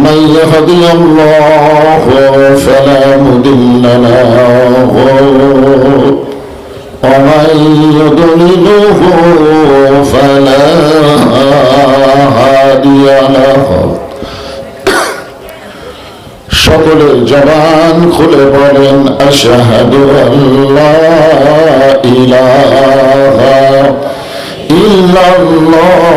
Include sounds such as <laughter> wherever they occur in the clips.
من يهدي الله فلا مضل له ومن يضلله فلا هادي له সকলের জবান খুলে বলেন আশাহাদু আল্লাহ ইলাহা ইল্লাল্লাহ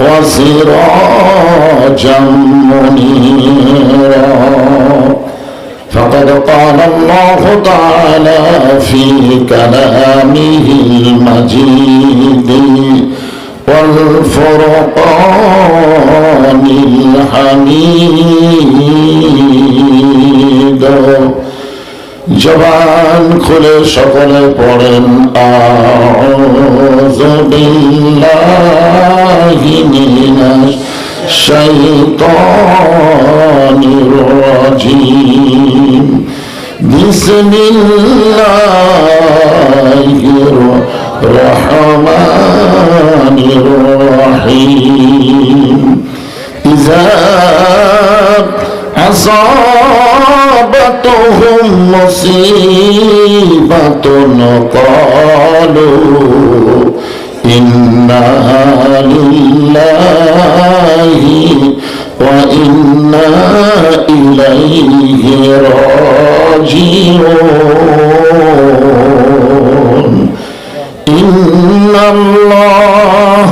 وسراجا منيرا. فقد قال الله تعالى في كلامه المجيد والفرقان الحميد. জবান খুলে সকলে পড়েন আউযু বিল্লাহি মিনাশ শাইতানির রাজিম বিসমিল্লাহির রহমানির রহিম ইযা أصابتهم مصيبة قالوا إنا لله وإنا إليه راجعون إن الله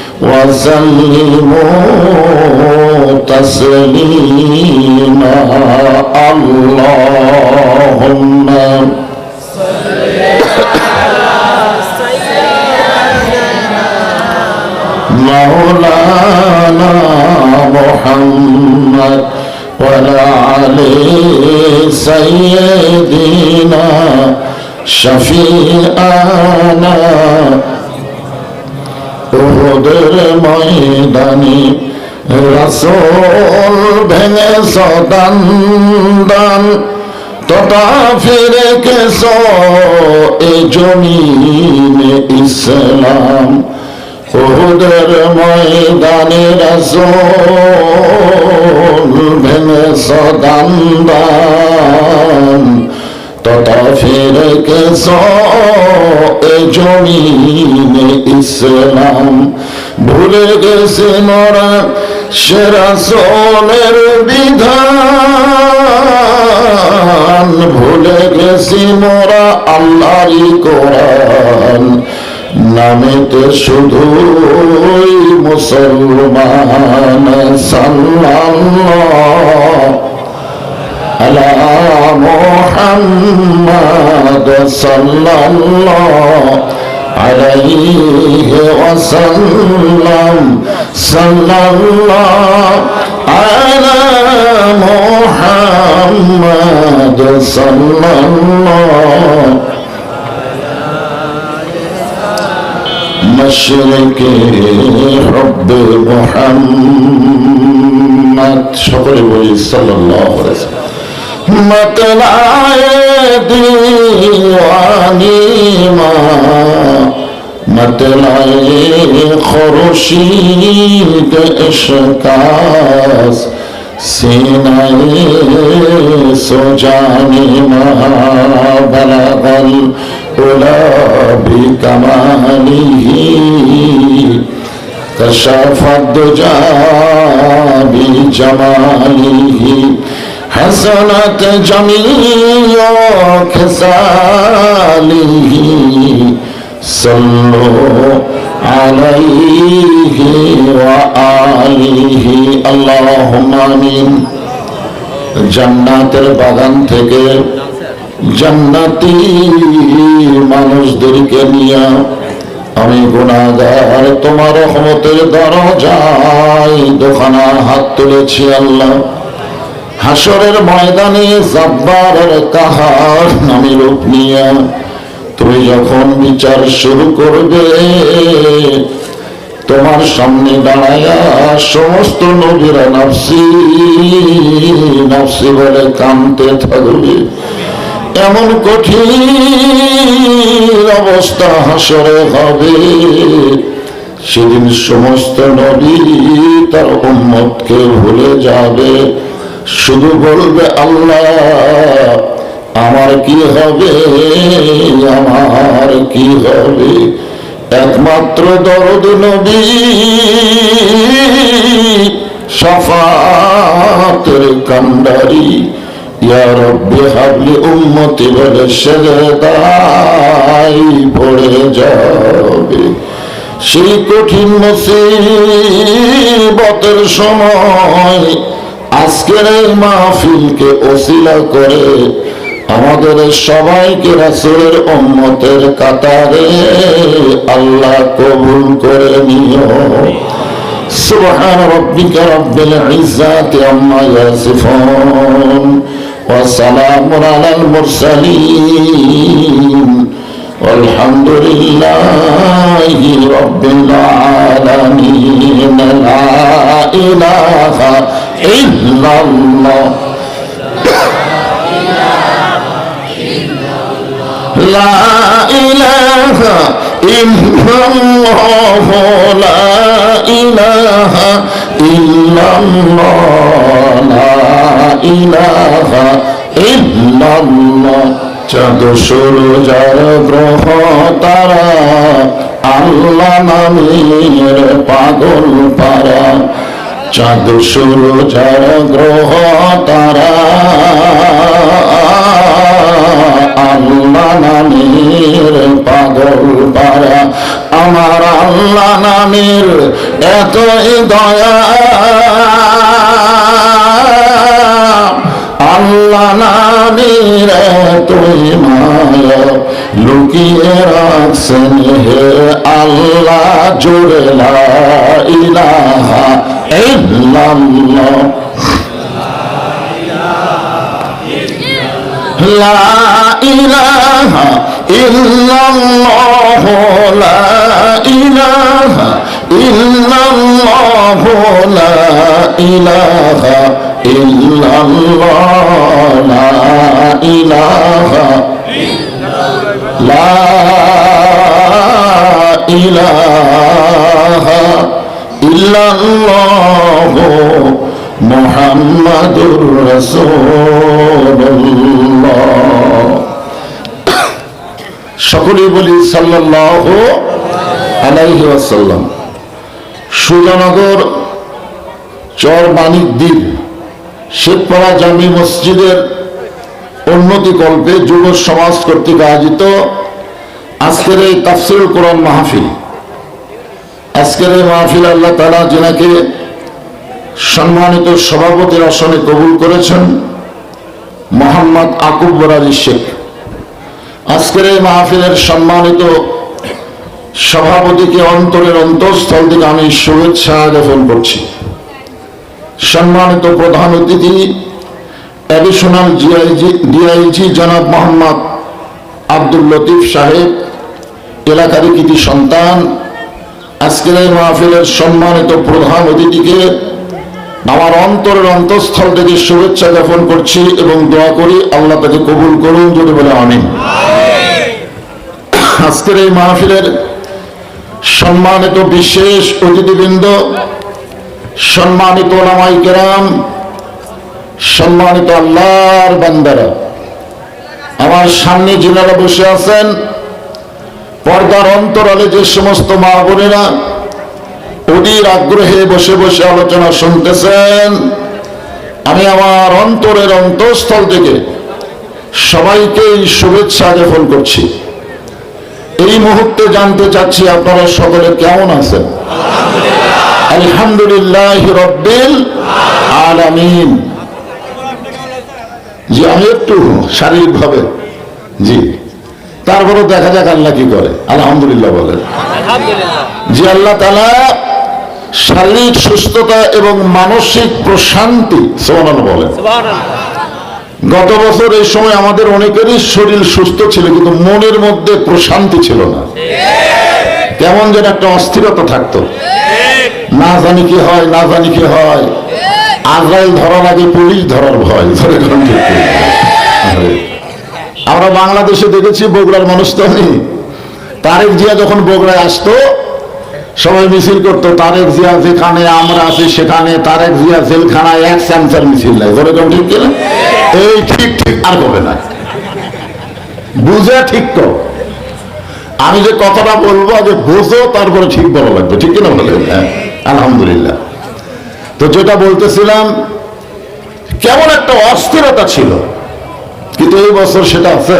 وسلموا تسليما. اللهم مولانا محمد وعلى علي سيدنا شفيعنا ওদের ময়দানি রসোল ভেঙে সদান দান। তথা ফিরে কেসো এ জমিন ইসলাম। ওদের ময়দানি রসোল ভেঙে সদান দান। তথা ফিরে কেসো জমিনে ইসলাম, ভুলে গেছে মোরা সেরা সোলের বিধান, ভুলে গেছি মোরা আল্লাহরই কোরআন, নামেতে শুধুই মুসলমান, সাল্লাল্লাহ। على محمد صلى الله عليه وسلم صلى الله على محمد صلى الله مشرق حب محمد شكرا لله صلى الله عليه وسلم मतलाए दीवानी माँ मतलाए खुर्शीद इश्कास सीनाए सो जानी माँ बलगल गुलाबी कमाली कशफ दुजा भी जमाली حسنت جميع خصاله صلوا عليه وآله اللهم آمين জান্নাতের বাগান থেকে জান্নাতি মানুষদেরকে নিয়ে আমি গুণাগার তোমার রহমতের দরজায় দোকানা হাত তুলেছি আল্লাহ হাসরের ময়দানে জব্বারের কাহার নামে রূপ নিয়ে, তুমি যখন বিচার শুরু করবে, তোমার সামনে দাঁড়াইয়া সমস্ত নবীরা নাফসি নাফসি বলে কানতে থাকবে। এমন কঠিন অবস্থা হাসরে হবে, সেদিন সমস্ত নবী তার উম্মতকে ভুলে যাবে। শুধু বলবে আল্লাহ, আমার কি হবে? আমার কি হবে? একমাত্র দরদ নবী সফাতের কান্ডারি ইয়া রব্বি হাবলি উম্মতি বলে সেজদাই পড়ে যাবে। সেই কঠিন মুসিবতের সময় আজকের এই মাহফিলকে ওসিলা করে আমাদের সবাইকে রাসূলের উম্মতের কাতারে আল্লাহ কবুল করে নিও سبحان ربك رب العزة عما يصفون وسلام على المرسلين والحمد لله رب العالمين لا إله ইল্লাল্লাহ লা ইলাহা ইল্লাল্লাহ, লা লা ইলাহা ইল্লাল্লাহ, চাঁদ সূর্য যার গ্রহ, তারা আল্লাহ নামের পাগল পারা চাঁদ সূর্যার গ্রহ তারা আল্লাহ নামের পাগল পারা আমার আল্লাহ নামের এতই দয়া। লালানি রে তুই মায়া লুকিয়ে রাখছেন হে আল্লাহ, জোরে লা ইলাহা ইল্লাল্লাহ। লা ইলাহা ইল্লাল্লাহ, লা ইলাহা ইল্লাল্লাহ ইলাহা ইল্লাল্লাহ লা ইলাহা বলি সাল্লাহ আলাইহি সুজানগর চর বাণিজ্যিক শেখপাড়া জামি মসজিদের উন্নতি কল্পে যুব সমাজ কর্তৃক আয়োজিত আজকের এই তাফসিরুল কোরআন মাহফিল। আজকের এই মাহফিল আল্লাহ তাআলা যেনাকে সম্মানিত সভাপতির আসনে কবুল করেছেন, মোহাম্মদ আকুবর আলী শেখ। আজকের এই মাহফিলের সম্মানিত সভাপতিকে অন্তরের অন্তঃস্থল থেকে আমি শুভেচ্ছা জ্ঞাপন করছি। সম্মানিত প্রধান অতিথি অ্যাডিশনাল জিআইজি ডিআইজি জনাব মোহাম্মদ আব্দুল লতিফ সাহেব এলাকারই কৃতি সন্তান, আজকের এই মাহফিলের সম্মানিত প্রধান অতিথিকে আমার অন্তরের অন্তঃস্থল থেকে শুভেচ্ছা জ্ঞাপন করছি এবং দোয়া করি আল্লাহ তাকে কবুল করুন, যদি বলে আমিন। আজকের এই মাহফিলের সম্মানিত বিশেষ অতিথিবৃন্দ সম্মানিত ওলামাই কেরাম, সম্মানিত আল্লাহর বান্দারা, আমার সামনে যিনারা বসে আছেন, পর্দার অন্তরালে যে সমস্ত মা বোনেরা অধীর আগ্রহে বসে বসে আলোচনা শুনতেছেন। আমি আমার অন্তরের অন্তঃস্থল থেকে সবাইকে এই শুভেচ্ছা জ্ঞাপন করছি। এই মুহূর্তে জানতে চাচ্ছি আপনারা সকলে কেমন আছেন? আলহামদুলিল্লাহ রব্বিল আলামিন। জি আমি একটু শারীরিকভাবে জি। তারপরে দেখা যাক আল্লাহ কি করে। আলহামদুলিল্লাহ বলেন। জি আল্লাহ তালা শারীরিক সুস্থতা এবং মানসিক প্রশান্তি সোমান বলেন। গত বছর এই সময় আমাদের অনেকেরই শরীর সুস্থ ছিল কিন্তু মনের মধ্যে প্রশান্তি ছিল না। কেমন যেন একটা অস্থিরতা থাকতো। না জানি কি হয়, না জানি কি হয়। আজরাইল ধরার আগে পুলিশ ধরার ভয়, ধরে। আমরা বাংলাদেশে দেখেছি বগুড়ার মানুষ তো তারেক জিয়া যখন বগুড়ায় আসতো, সবাই মিছিল করতো, তারেক জিয়া যেখানে আমরা আছি সেখানে, তারেক জিয়া জেলখানায় এক স্যামসার মিছিল নাই। ধরে কোন ঠিক কিনা এই ঠিক ঠিক আর হবে না। বুঝে ঠিক কর। আমি যে কথাটা বলব, আগে বোঝো, তারপরে ঠিক বলা লাগবে। ঠিক কিনা বলে? হ্যাঁ আলহামদুলিল্লাহ। তো যেটা বলতেছিলাম, কেমন একটা অস্থিরতা ছিল। কিন্তু এই বছর সেটা আছে।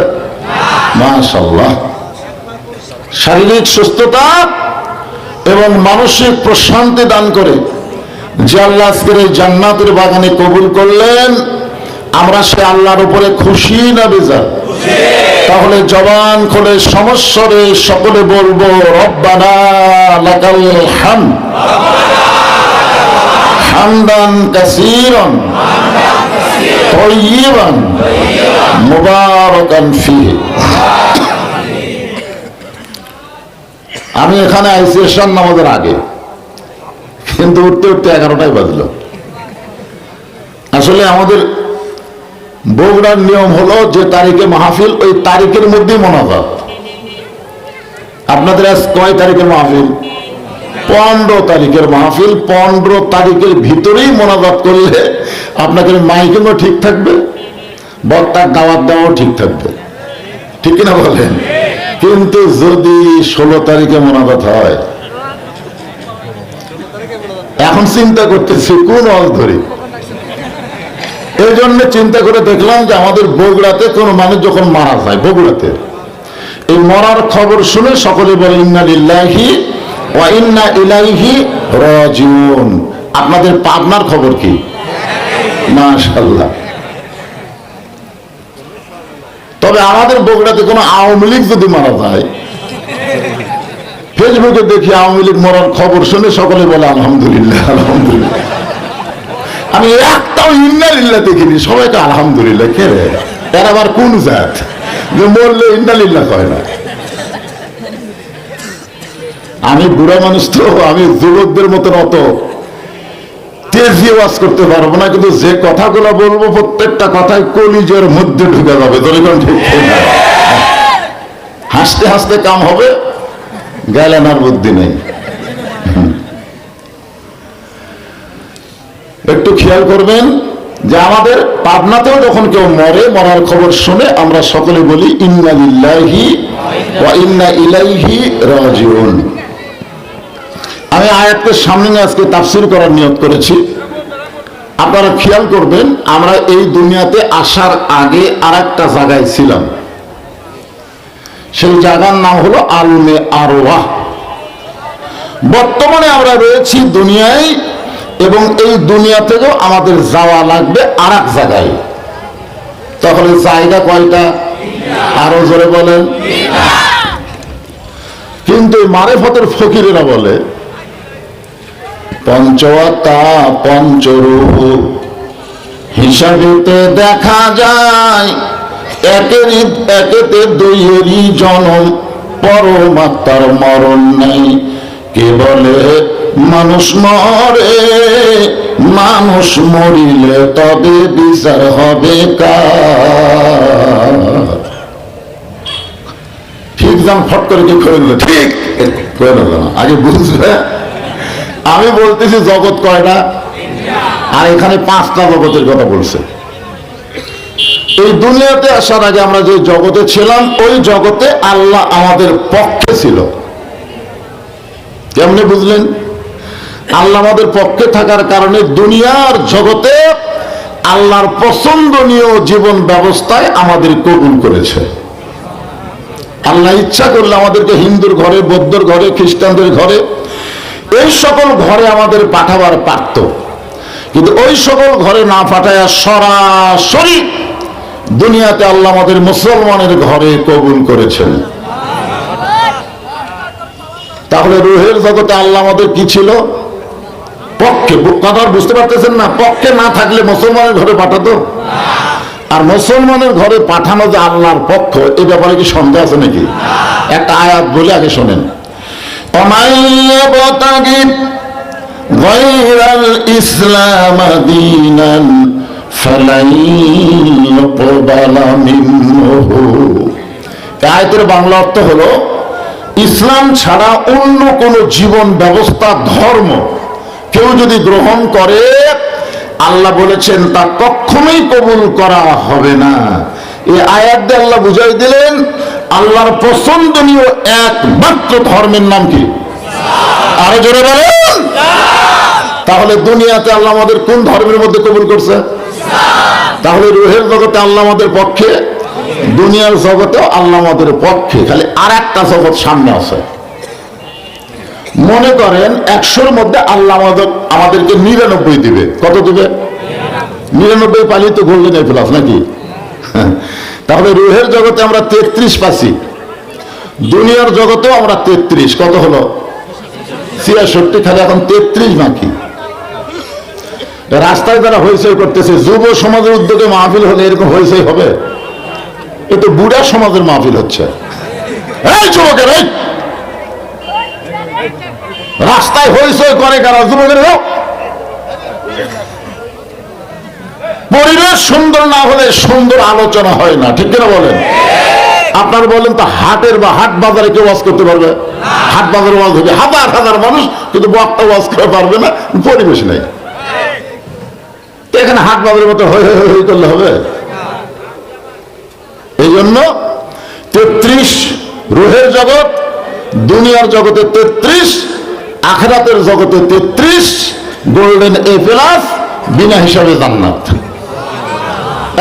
মাশাল্লাহ শারীরিক সুস্থতা এবং মানসিক প্রশান্তি দান করে যে আল্লাহ আজকের এই জান্নাতের বাগানে কবুল করলেন, আমরা সে আল্লাহর উপরে খুশি না বেজার। তাহলে জবান খুলে সমস্যরে সকলে বলব, রব্বানা লাকাল হাম। হামদান কাসীরান তৈবান মুবারকান ফিহে। আমি এখানে আইসি এসান নামাজের আগে, কিন্তু উঠতে উঠতে এগারোটাই বাজলো। আসলে আমাদের বগুড়ার নিয়ম হলো যে তারিখে মাহফিল, ওই তারিখের মধ্যেই মোনাজাত। আপনাদের আজ কয় তারিখের মাহফিল? পনেরো তারিখের মাহফিল, পনেরো তারিখের ভিতরেই মোনাজাত করলে আপনাকে মাইকিংও ঠিক থাকবে বক্তার দাওয়াত দেওয়াও ঠিক থাকবে। ঠিক কিনা বলেন? কিন্তু যদি ষোলো তারিখে মোনাজাত হয়, এখন চিন্তা করতেছি কোন অল ধরি? এই জন্য চিন্তা করে দেখলাম যে আমাদের বগুড়াতে কোন মানুষ যখন মারা যায়, বগুড়াতে। এই মরার খবর শুনে সকলে বলে, ইন্না লিল্লাহি রাজিউন। আপনাদের পাবনার খবর কি? মাশাআল্লাহ। তবে আমাদের বগুড়াতে কোনো আওয়ামী লীগ যদি মারা যায়, ফেসবুকে দেখি আওয়ামী লীগ মরার খবর শুনে সকলে বলে, আলহামদুলিল্লাহ আলহামদুলিল্লাহ। আমি একটাও ইন্নালিল্লাহ দেখিনি। সবাইকে আলহামদুলিল্লাহ, কে রে? এর আবার কোন জাত? যে মরলে ইন্নালিল্লাহ কয় না। আমি বুড়া মানুষ তো, আমি যুবকদের মতন অত তেজি ওয়াজ করতে পারব না, কিন্তু যে কথাগুলো বলব, প্রত্যেকটা কথাই কলিজের মধ্যে ঢুকে যাবে। ঠিক ঠিক হাসতে হাসতে কাম হবে, গেলেন আর বুদ্ধি নেই। একটু খেয়াল করবেন যে আমাদের পাবনাতেও যখন কেউ মরে, মরার খবর শুনে আমরা সকলে বলি আমি আয়াতকে সামনে আজকে তাফসির করার করেছি। আপনারা খেয়াল করবেন, আমরা এই দুনিয়াতে আসার আগে আর একটা জায়গায় ছিলাম। সেই জায়গার নাম হলো আলমে আরোয়া বর্তমানে আমরা রয়েছি দুনিয়ায় এবং এই দুনিয়া থেকেও আমাদের যাওয়া লাগবে আর এক জায়গায় তাহলে জায়গা কয়টা? আরও জোরে বলেন। কিন্তু মারেফতের ফকিরেরা বলে, পঞ্চতা পঞ্চরূপ হিসাবেতে দেখা যায় একের একেতে দুইয়েরই জনম, পরমাত্মার মরণ নেই। কে বলে মানুষ মরে, মানুষ মরিলে তবে বিচার হবে ঠিক ফট করে কি করে দিল, ঠিক করে দিল আগে বুঝবে আমি বলতেছি জগৎ কয়টা? আর এখানে পাঁচটা জগতের কথা বলছে। এই দুনিয়াতে আসার আগে আমরা যে জগতে ছিলাম, ওই জগতে আল্লাহ আমাদের পক্ষে ছিল। কেমনে বুঝলেন? আল্লাহ আমাদের পক্ষে থাকার কারণে দুনিয়ার জগতে আল্লাহর পছন্দনীয় জীবন ব্যবস্থায় আমাদের কবুল করেছে। আল্লাহ ইচ্ছা করলে আমাদেরকে হিন্দুর ঘরে, বৌদ্ধর ঘরে, খ্রিস্টানদের ঘরে, এই সকল ঘরে আমাদের পাঠাবার পারত। কিন্তু ওই সকল ঘরে না পাঠায় সরাসরি দুনিয়াতে আল্লাহ আমাদের মুসলমানের ঘরে কবুল করেছেন। তাহলে রুহের জগতে আল্লাহ আমাদের কি ছিল? পক্ষে কথা বুঝতে পারতেছেন না? পক্ষে না থাকলে মুসলমানের ঘরে পাঠাতো? আর মুসলমানের ঘরে পাঠানো যে আল্লাহর পক্ষ, এ ব্যাপারে কি সন্দেহ আছে নাকি? একটা আয়াত বলে আগে শোনেন। ইসলাম আয়াতের বাংলা অর্থ হলো, ইসলাম ছাড়া অন্য কোন জীবন ব্যবস্থা, ধর্ম কেউ যদি গ্রহণ করে, আল্লাহ বলেছেন, তা কখনোই কবুল করা হবে না। এই আয়াত আল্লাহ বুঝাই দিলেন, আল্লাহর পছন্দনীয় একমাত্র ধর্মের নাম কি? আরও জোরে বলেন। তাহলে দুনিয়াতে আল্লাহ আমাদের কোন ধর্মের মধ্যে কবুল করছে? তাহলে রুহের জগতে আল্লাহ আমাদের পক্ষে, দুনিয়ার জগতে আল্লাহ আমাদের পক্ষে। খালি আর একটা জগৎ সামনে আছে। মনে করেন একশোর মধ্যে আল্লাহ আমাদেরকে নিরানব্বই দিবে। কত দিবে? নিরানব্বই পালি তো গোল্ডেন প্লাস নাকি? তাহলে রুহের জগতে আমরা তেত্রিশ পাচ্ছি। দুনিয়ার জগতেও আমরা তেত্রিশ। কত হলো? ছিয়াষট্টি খালি এখন তেত্রিশ বাকি। রাস্তায় যারা হইচই করতেছে, যুব সমাজের উদ্যোগে মাহফিল হলে এরকম হইচই হবে? এ তো বুড়া সমাজের মাহফিল হচ্ছে। এই যুবকের, এই! রাস্তায় হইচই করে কারা? যুবকের পরিবেশ সুন্দর না হলে সুন্দর আলোচনা হয় না। ঠিক কিনা বলেন? আপনার বলেন তো, হাটের বা হাট বাজারে কেউ ওয়াজ করতে পারবে? হাট বাজারে ওয়াজ হবে হাজার হাজার মানুষ কিন্তু বক্তা ওয়াজ করতে পারবে না, পরিবেশ নেই। এখানে হাট বাজারের মতো হই হই করলে হবে? এই জন্য তেত্রিশ রুহের জগৎ, দুনিয়ার জগতে তেত্রিশ আখরাতের জগতে তেত্রিশ, গোল্ডেন এ প্লাস বিনা হিসাবে জান্নাত।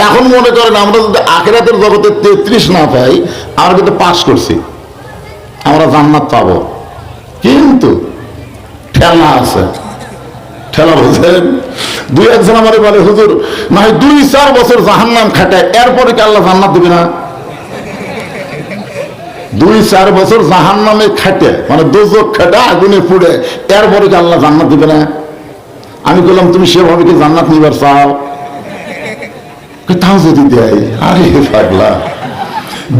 এখন মনে করেন আমরা যদি আখেরাতের জগতে তেত্রিশ না পাই আমরা কিন্তু পাস করছি, আমরা জান্নাত পাব। কিন্তু ঠেলা আছে। ঠেলা বুঝলেন দুই একজন আমার বলে, হুজুর না হয় দুই চার বছর জাহান্নাম খাটায়, এরপরে কি আল্লাহ জান্নাত দিবে না? দুই, চার বছর জাহান নামে খাটে মানে দুজক খাটে আগুনে পুড়ে, এরপরে কি আল্লাহ জান্নাত দিবে না? আমি বললাম তুমি সেভাবে কি জান্নাত নিবার চাও? তাও যদি দেয়। আরে পাগলা।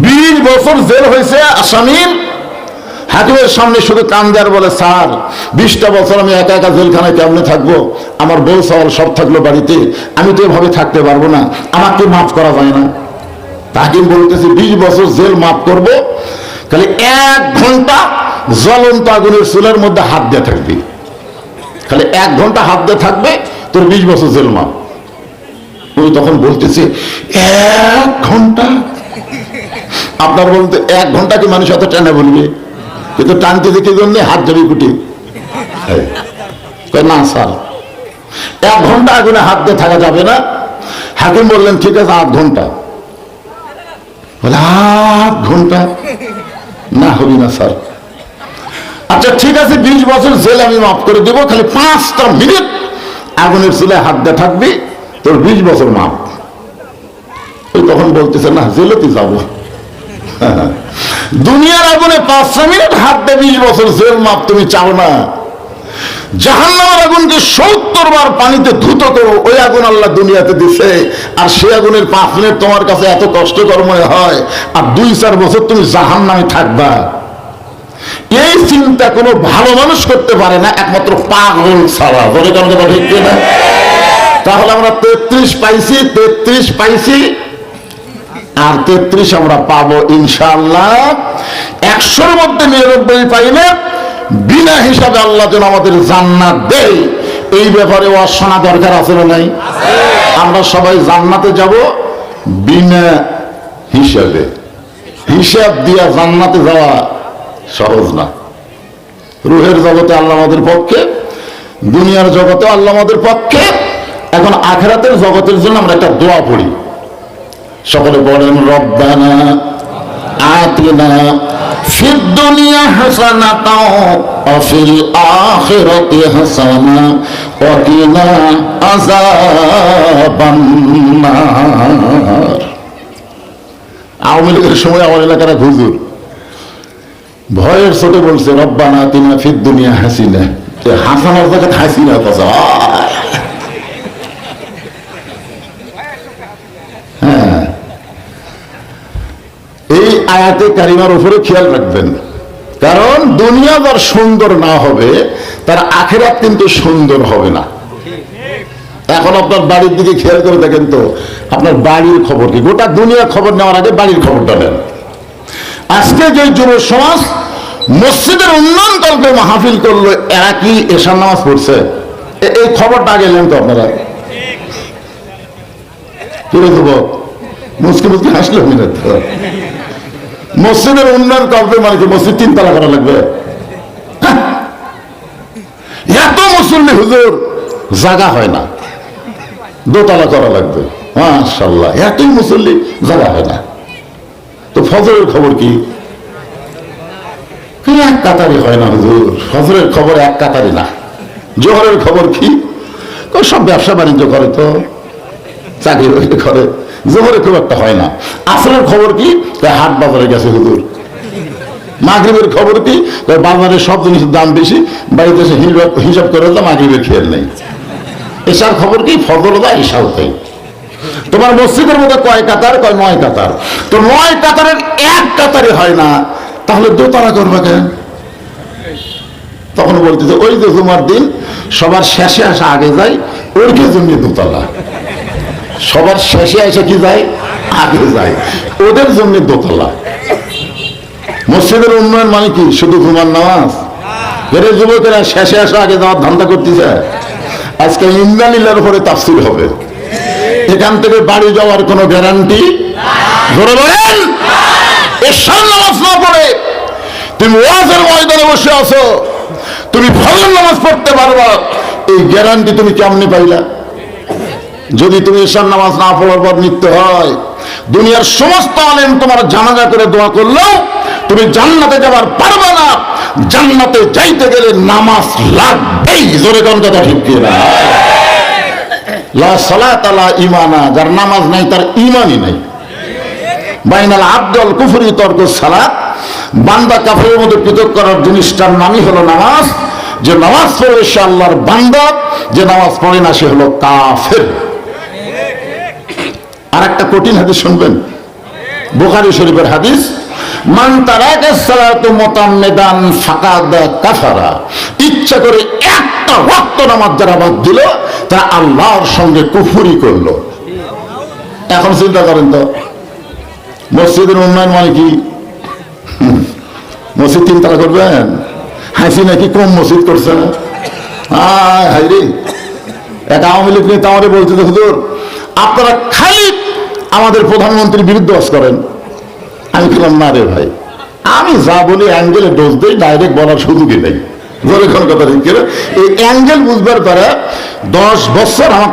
বিশ বছর জেল হয়েছে আসামির। হাকিমের সামনে শুধু কান দেয়ার বলে, স্যার, বিশটা বছর আমি একা একা জেলখানায় কেমনে থাকব? আমার বউ সব থাকল বাড়িতে। আমি তো এভাবে থাকতে পারব না। আমাকে মাফ করা যায় না। হাকিম বলতেছে, বিশ বছর জেল মাফ করব, খালি এক ঘণ্টা জ্বলন্ত আগুনের চুলের মধ্যে হাত দিয়ে থাকবি। খালি এক ঘণ্টা হাত দিয়ে থাকবে, তোর বিশ বছর জেল মাপ উনি তখন বলতেছে, এক ঘণ্টা? আপনার বলতে এক ঘণ্টা কি মানুষ এত টানে বলবে? কিন্তু টানতে দেখে জন্য হাত যাবে কুটি। না স্যার, এক ঘণ্টা আগুনে হাত দিয়ে থাকা যাবে না। হাকিম বললেন, ঠিক আছে, আধ ঘণ্টা। বলে ঘণ্টা না হবি না, স্যার। আচ্ছা ঠিক আছে, বিশ বছর জেল আমি মাফ করে দেবো, খালি পাঁচটা মিনিট আগুনের চুলে হাত দিয়ে থাকবি, তোর বিশ বছর মাপ ওই তখন বলতেছে, না, জেলেতে যাব। <laughs> দুনিয়ার আগুনে পাঁচটা মিনিট হাত দিয়ে বিশ বছর জেল মাপ তুমি চাও না। জাহান্নামের আগুনকে সত্তর বার পানিতে ধুত করো, ওই আগুন আল্লাহ দুনিয়াতে দিছে। আর আগুনের পাঁচ মিনিট তোমার কাছে এত কষ্টকর মনে হয়। আর দুই চার বছর তুমি থাকবা। এই চিন্তা কোনো ভালো মানুষ করতে পারে না, একমাত্র পাগল ছাড়া। বলে ঠিক না তাহলে আমরা তেত্রিশ পাইছি তেত্রিশ পাইছি। আর তেত্রিশ আমরা পাবো ইনশাল্লাহ একশোর মধ্যে নিরানব্বই পাইলে বিনা হিসাবে আল্লাহ যেন আমাদের জান্নাত দেয়। এই ব্যাপারে অশোনা দরকার আছে না নাই? আমরা সবাই জান্নাতে যাব বিনা হিসাবে। হিসাব দিয়া জান্নাতে যাওয়া সহজ না। রুহের জগতে আল্লাহ আমাদের পক্ষে, দুনিয়ার জগতে আল্লাহ আমাদের পক্ষে। এখন আখেরাতের জগতের জন্য আমরা একটা দোয়া পড়ি। সকলে বলেন, রব্বানা আতিনা দুনিয়া হাসানা আওয়ামী লীগের সময় আমার এলাকার এক হুজুর ভয়ের ছোটে বলছে, রব্বানা তিনা ফিদ দুনিয়া হাসিনা। হাসানার জায়গা হাসিনা কথা হ্যাঁ এই আয়াতে কারিমার উপরে খেয়াল রাখবেন। কারণ দুনিয়া যার সুন্দর না হবে, তার আখেরাত কিন্তু সুন্দর হবে না। এখন আপনার বাড়ির দিকে খেয়াল করে দেখেন তো, আপনার বাড়ির খবর কি? গোটা দুনিয়ার খবর নেওয়ার আগে বাড়ির খবরটা নেন। আজকে যে যুব সমাজ মসজিদের উন্নয়ন কল্পে মাহফিল করল, এরা কি এশার নামাজ পড়ছে? এই খবরটা আগে নেন তো আপনারা। কিরে যুবক মুসকি মুসকি হাসলে তো মসজিদের উন্নয়ন কল্পে মানে কি? মসজিদ তিনতলা করা লাগবে। হ্যাঁ? এত মুসল্লি হুজুর জায়গা হয় না। দোতলা করা লাগবে। মাশাল্লাহ এতই মুসল্লি জায়গা হয় না। তো ফজরের খবর কি? এক কাতারি হয় না হুজুর। ফজরের খবর এক কাতারি না। জোহরের খবর কি? সব ব্যবসা বাণিজ্য করে তো। চাকরি করে। জোহরে খুব একটা হয় না। আসরের খবর কি? হাট বাজারে গেছে হুজুর। মাগরিবের খবর কি? বাজারে সব জিনিসের দাম বেশি, বাড়িতে এসে হিসাব- করে তো মাগরিবের খেয়াল নেই। এসার খবর কি? ফজর দা ঈশাও তাই তোমার মসজিদের মধ্যে কয় কাতার, কয় নয় কাতার? তো নয় কাতারের এক কাতারে হয় না। তাহলে দোতারা করবে কেন তখন বলতেছে, ওই যে জুমার দিন, সবার শেষে আসা আগে যায় ওইকে জন্য দোতলা। সবার শেষে এসে কি যায়? আগে যায়। ওদের জন্য দোতলা। মসজিদের উন্নয়ন মানে কি? শুধু জুমার নামাজ? এর যুবকেরা শেষে আসা আগে যাওয়ার ধান্দা করতেছে। আজকে ইন্দ্রানীলার উপরে তাফসির হবে। এখান থেকে বাড়ি যাওয়ার কোনো গ্যারান্টি ধরে বলেন। এসার নামাজ না পড়ে তুমি ওয়াজের ময়দানে বসে আছো। তুমি ফজর নামাজ পড়তে পারবা। এই গ্যারান্টি তুমি কেমনি পাইলা? যদি তুমি এসার নামাজ না পড়ার পর মৃত্যু হয় দুনিয়ার সমস্ত আলেম তোমার জানাজা করে দোয়া করলেও তুমি জান্নাতে যাবার পারবে না। জান্নাতে যাইতে গেলে নামাজ লাগবেই। জোরে কথা না তার নামই হলো নামাজ। যে নামাজ আল্লাহর যে নামাজ পড়ে না, সে হলো কাফের। আর একটা কঠিন হাদিস শুনবেন। বুখারী শরীফের হাদিস, মান সালাতু ফাকাদ ইচ্ছা করে একটা ওয়াক্ত নামাজ যারা বাদ দিল তারা আল্লাহর সঙ্গে কুফরি করল। এখন চিন্তা করেন তো, মসজিদের উন্নয়ন মানে কি? মসজিদ তিনতলা করবেন? হাসি নাকি কম মসজিদ করছে না হায় রে। আওয়ামী লীগ নেতা আমাদের বলতে হুজুর, আপনারা আমাদের প্রধানমন্ত্রীর বিরুদ্ধে বাস করেন। আমি বললাম, না রে ভাই, আমি যা বলি অ্যাঙ্গেলে ডোজ দিই, ডাইরেক্ট বলার সুযোগই নেই। কথা অ্যাঙ্গেল বুঝবার দশ বছর আমার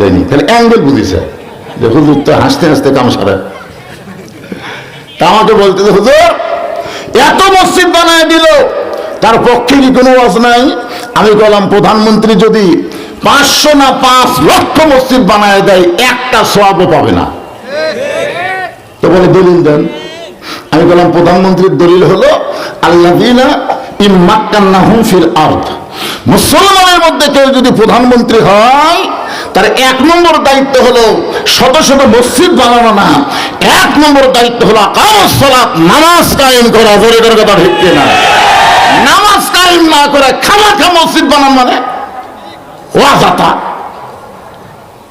দেয়নি। তাহলে অ্যাঙ্গেল যে হাসতে হাসতে তা আমাকে বলতে এত তার পক্ষে কি কোনো ওয়াজ নাই? আমি বললাম, প্রধানমন্ত্রী যদি পাঁচশো না পাঁচ লক্ষ মসজিদ বানায় দেয়, একটা সোয়াবও পাবে না। তো বলে দলিল দেন। আমি বললাম, প্রধানমন্ত্রীর দলিল হলো আল্লাহ ইম্মাক্কান্নাহুম ফিল আরদ। মুসলমানের মধ্যে কেউ যদি প্রধানমন্ত্রী হয়, তার এক নম্বর দায়িত্ব হলো শত শত মসজিদ বানানো না। এক নম্বর দায়িত্ব হলো আকাশ সালাত, নামাজ কায়েম করা। জোরে করে কথা না নামাজ কায়েম না করে খামা খা মসজিদ বানান মানে ওয়াজাতা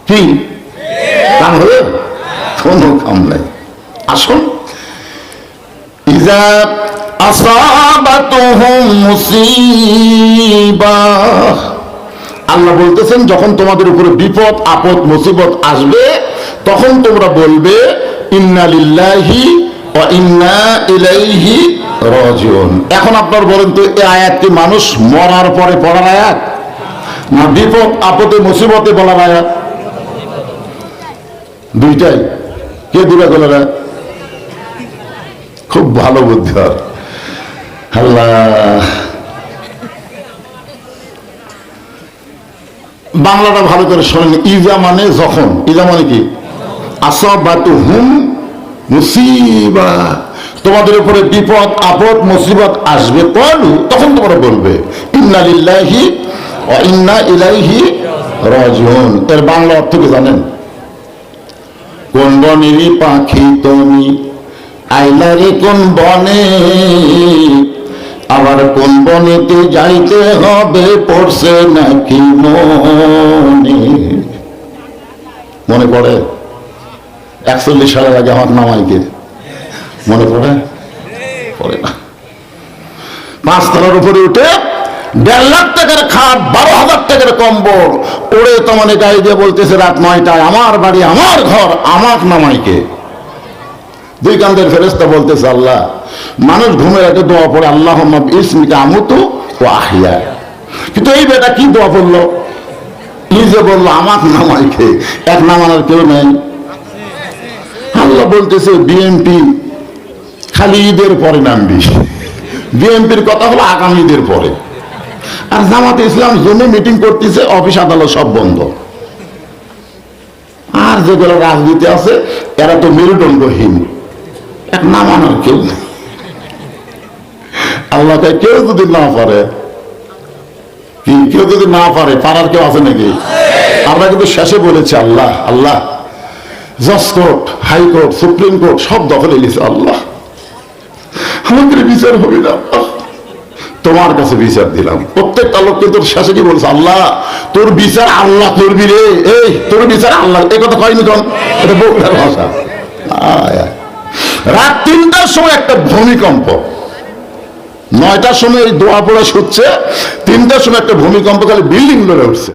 কি? কাম নাই। আসুন। মুসিবা। আল্লাহ বলতেছেন, যখন তোমাদের উপরে বিপদ, আপদ, মুসিবত আসবে, তখন তোমরা বলবে, ইন্না লিল্লাহি ওয়া ইন্না ইলাইহি এখন আপনার বলেন তো, এই আয়াত কি মানুষ মরার পরে পড়ার আয়াত? বিপদ, আপদে, মুসিবতে বলার আয়াত দুইটাই। কে দিবে গলারা খুব ভালো বুদ্ধি আল্লাহ। বাংলাটা ভালো করে শোনেন। ইজা মানে যখন। ইজা মানে কি? আসাবাতু হুম মুসিবা। তোমাদের উপরে বিপদ, আপদ, মুসিবত আসবে তখন তোমরা বলবে ইন্না লিল্লাহি ও ইন্না ইলাইহি রাজিউন। এর বাংলা অর্থ কি জানেন? কোন বনেরই পাখি তুমি? আইলারে কোন বনে? আবার কোন বনেতে যাইতে হবে পড়ছে নাকি মনে? মনে পড়ে? একচল্লিশ সালের আগে আমার নামাইকে মনে পড়ে? পড়ে না। পাঁচতলার উপরে উঠে দেড় লাখ টাকার খাট, বারো হাজার টাকার কম্বল। ওরে তো মানে গাড়ি দিয়ে বলতেছে রাত নয়টায়, আমার বাড়ি, আমার ঘর আমার নামাইকে। দুই কান্দের ফেরেস্তা বলতেছে, আল্লাহ, মানুষ ঘুমের একটা দোয়া পড়ে আল্লাহ ইসমিকে আমুতু ও আহিয়া কিন্তু এই বেটা কি দোয়া পড়ল? নিজে বলল আমার নামাইকে, এক নামানোর কেউ নেই। আল্লাহ বলতেছে, বিএনপি খালি ঈদের পরে নামবি। বিএনপির কথা হলো আগামী ঈদের পরে। আর জামাতে ইসলাম জমি মিটিং করতেছে অফিস আদালত সব বন্ধ। আর যেগুলো রাজনীতি আছে, এরা তো মেরুদণ্ডহীন। এক নামানোর কেউ নেই। আল্লাহকে কেউ যদি না পারে, কি, কেউ যদি না পারে, পারার কেউ আছে নাকি? আমরা কিন্তু শেষে বলেছি, আল্লাহ আল্লাহ। জজ কোর্ট হাইকোর্ট সুপ্রিম কোর্ট সব দখলে নিয়েছে আল্লাহ। আমাদের বিচার হবে না, আল্লাহ। তোমার কাছে বিচার দিলাম। প্রত্যেক তালককে তোর শেষে কি বলছে, আল্লাহ, তোর বিচার আল্লাহ করবি রে। এই, তোর বিচার আল্লাহ এ কথা কয়নি কোন? এটা বগুড়ার ভাষা। রাত তিনটার সময় একটা ভূমিকম্প। নয়টার সময় দোয়া পড়া শুচ্ছে, তিনটার সময় একটা ভূমিকম্প, খালি বিল্ডিং লড়ে উঠছে।